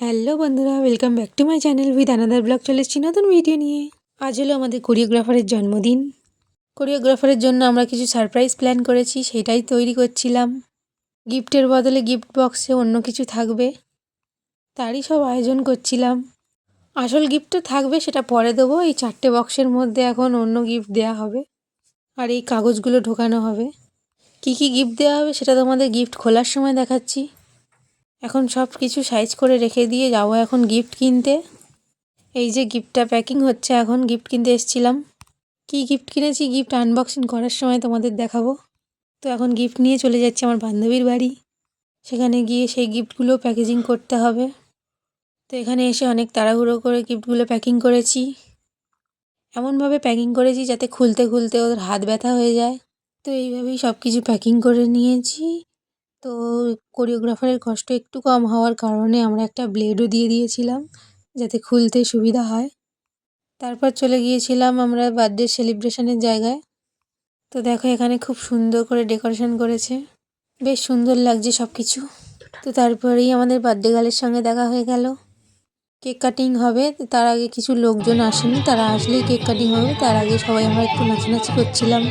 Hello বন্ধুরা welcome back to my channel with another blog চলে এসেছি নতুন ভিডিও নিয়ে। আজ হলো আমাদের কোরিওগ্রাফারের জন্মদিন। কোরিওগ্রাফারের জন্য আমরা কিছু সারপ্রাইজ প্ল্যান করেছি, সেটাই তৈরি করছিলাম। গিফটের বদলে গিফট বক্সে অন্য কিছু থাকবে। তারই সব আয়োজন করছিলাম। আসল গিফটটা থাকবে, সেটা পরে দেবো। এই চারটে বক্সের মধ্যে এখন অন্য গিফট দেওয়া হবে। আর এই কাগজগুলো ঢোকানো হবে। কি কি গিফট দেওয়া হবে, সেটা তোমাদের গিফট খোলার সময় দেখাচ্ছি। এখন সব কিছু সাইজ করে রেখে দিয়ে যাব এখন গিফট কিনতে। এই যে গিফটটা প্যাকিং হচ্ছে, এখন গিফট কিনতে এসেছিলাম। কি গিফট কিনেছি? গিফট আনবক্সিং করার সময় তোমাদের দেখাবো। তো এখন গিফট নিয়ে চলে যাচ্ছি আমার বান্ধবীর বাড়ি। সেখানে গিয়ে সেই গিফটগুলো প্যাকেজিং করতে হবে। তো এখানে এসে অনেক তাড়াহুড়ো করে গিফটগুলো প্যাকিং করেছি। এমনভাবে প্যাকিং করেছি যাতে খুলতে খুলতে ওদের হাত ব্যথা হয়ে যায়। তো এইভাবেই সব কিছু প্যাকিং করে নিয়েছি। তো কোরিওগ্রাফারের কষ্ট একটু কম হওয়ার কারণে আমরা একটা ব্লেডও দিয়ে দিয়েছিলাম, যাতে খুলতে সুবিধা হয়। তারপর চলে গিয়েছিলাম আমরা বার্থডে সেলিব্রেশনের জায়গায়। তো দেখো এখানে খুব সুন্দর করে ডেকোরেশন করেছে। বেশ সুন্দর লাগছে সব কিছু তো তারপরেই আমাদের বার্থডে গার্লের সঙ্গে দেখা হয়ে গেল। কেক কাটিং হবে, তার আগে কিছু লোকজন আসেনি, তারা আসলেই কেক কাটিং হবে। তার আগে সবাই আমরা একটু নাচানাচি করছিলাম।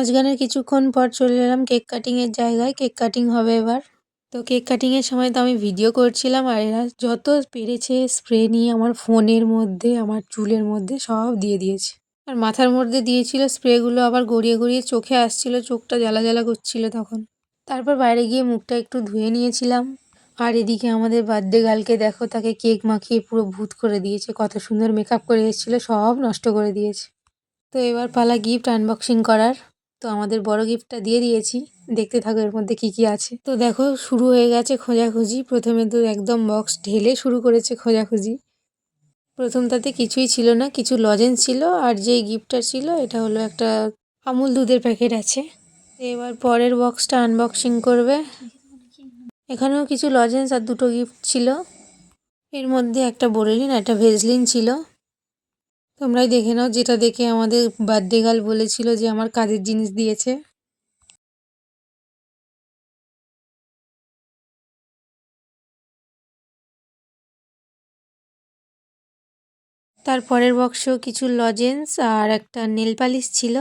নাচ গানের কিছুক্ষণ পর চলে এলাম কেক কাটিংয়ের জায়গায়। কেক কাটিং হবে এবার। তো কেক কাটিংয়ের সময় তো আমি ভিডিও করছিলাম আর এরা যত পেরেছে স্প্রে নিয়ে আমার ফোনের মধ্যে, আমার চুলের মধ্যে সব দিয়ে দিয়েছে। আর মাথার মধ্যে দিয়েছিল স্প্রেগুলো আবার গড়িয়ে গড়িয়ে চোখে আসছিল, চোখটা জ্বালা জ্বালা করছিল তখন। তারপর বাইরে গিয়ে মুখটা একটু ধুয়ে নিয়েছিলাম। আর এদিকে আমাদের বার্থডে গার্লকে দেখো, তাকে কেক মাখিয়ে পুরো ভূত করে দিয়েছে। কত সুন্দর মেকআপ করে এসেছিল, সব নষ্ট করে দিয়েছে। তো এবার পালা গিফট আনবক্সিং করার। তো আমাদের বড় গিফটটা দিয়ে দিয়েছি। দেখতে থাকো এর মধ্যে কি কি আছে। তো দেখো, শুরু হয়ে গেছে খোঁজাখুঁজি। প্রথমে তো একদম বক্স ঢেলে শুরু করেছে খোঁজাখুঁজি। প্রথম তাতে কিছুই ছিল না, কিছু লজেন্স ছিল আর যেই গিফটটা ছিল, এটা হলো একটা আমুল দুধের প্যাকেট আছে। এবার পরের বক্সটা আনবক্সিং করবে। এখানেও কিছু লজেন্স আর দুটো গিফট ছিল। এর মধ্যে একটা বোরেলিন একটা ভেজলিন ছিল। তোমরাই দেখে নাও যেটা দেখে আমাদের বার্থডে গার্ল বলেছিল যে আমার কাজের জিনিস দিয়েছে। তারপরের বক্সেও কিছু লজেন্স আর একটা নেল পালিশ ছিল।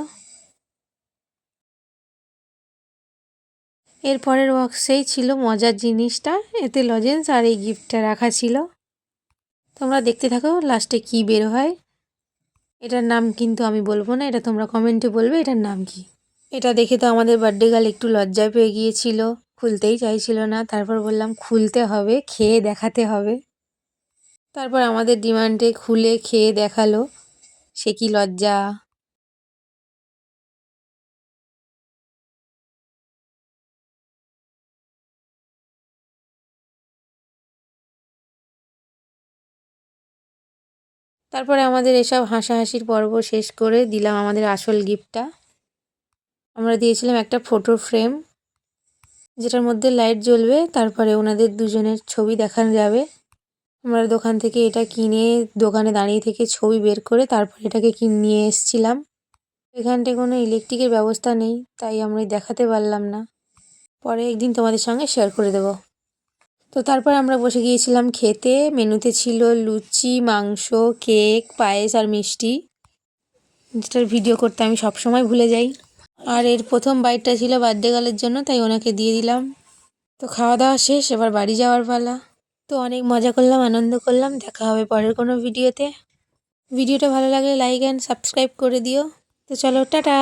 এর পরের বক্সেই ছিল মজার জিনিসটা, এতে লজেন্স আর এই গিফটটা রাখা ছিল। তোমরা দেখতে থাকো লাস্টে কি বের হয়। এটার নাম কিন্তু আমি বলব না, এটা তোমরা কমেন্টে বলবে এটার নাম কি। এটা দেখে তো আমাদের বার্থডে গার্ল একটু লজ্জায় পেয়ে গিয়েছিল, খুলতেই চাইছিল না। তারপর বললাম, খুলতে হবে, খেয়ে দেখাতে হবে। তারপর আমাদের ডিমান্ডে খুলে খেয়ে দেখাল, সে কি লজ্জা। তারপরে আমাদের এসব হাসাহাসির পর্ব শেষ করে দিলাম আমাদের আসল গিফটটা। আমরা দিয়েছিলাম একটা ফটো ফ্রেম যেটার মধ্যে লাইট জ্বলবে, তারপরে ওনাদের দুজনের ছবি দেখানো যাবে। আমরা দোকান থেকে এটা কিনে দোকানে দাঁড়িয়ে থেকে ছবি বের করে তারপর এটাকে কিনে, নিয়ে এসছিলাম। এখানটায় কোনো ইলেকট্রিকের ব্যবস্থা নেই, তাই আমরা দেখাতে পারলাম না। পরে একদিন তোমাদের সঙ্গে শেয়ার করে দেব। তো তারপর আমরা বসে গিয়েছিলাম খেতে। মেনুতে ছিল লুচি, মাংস, কেক, পায়েস আর মিষ্টি। যেটার ভিডিও করতে আমি সব সময় ভুলে যাই। আর এর প্রথম বাইটটা ছিল বার্থডে গার্লের জন্য, তাই ওনাকে দিয়ে দিলাম। তো খাওয়া দাওয়া শেষ, এবার বাড়ি যাওয়ার পালা। তো অনেক মজা করলাম, আনন্দ করলাম। দেখা হবে পরের কোনো ভিডিওতে। ভিডিওটা ভালো লাগলে লাইক অ্যান্ড সাবস্ক্রাইব করে দিও। তো চলো, টাটা!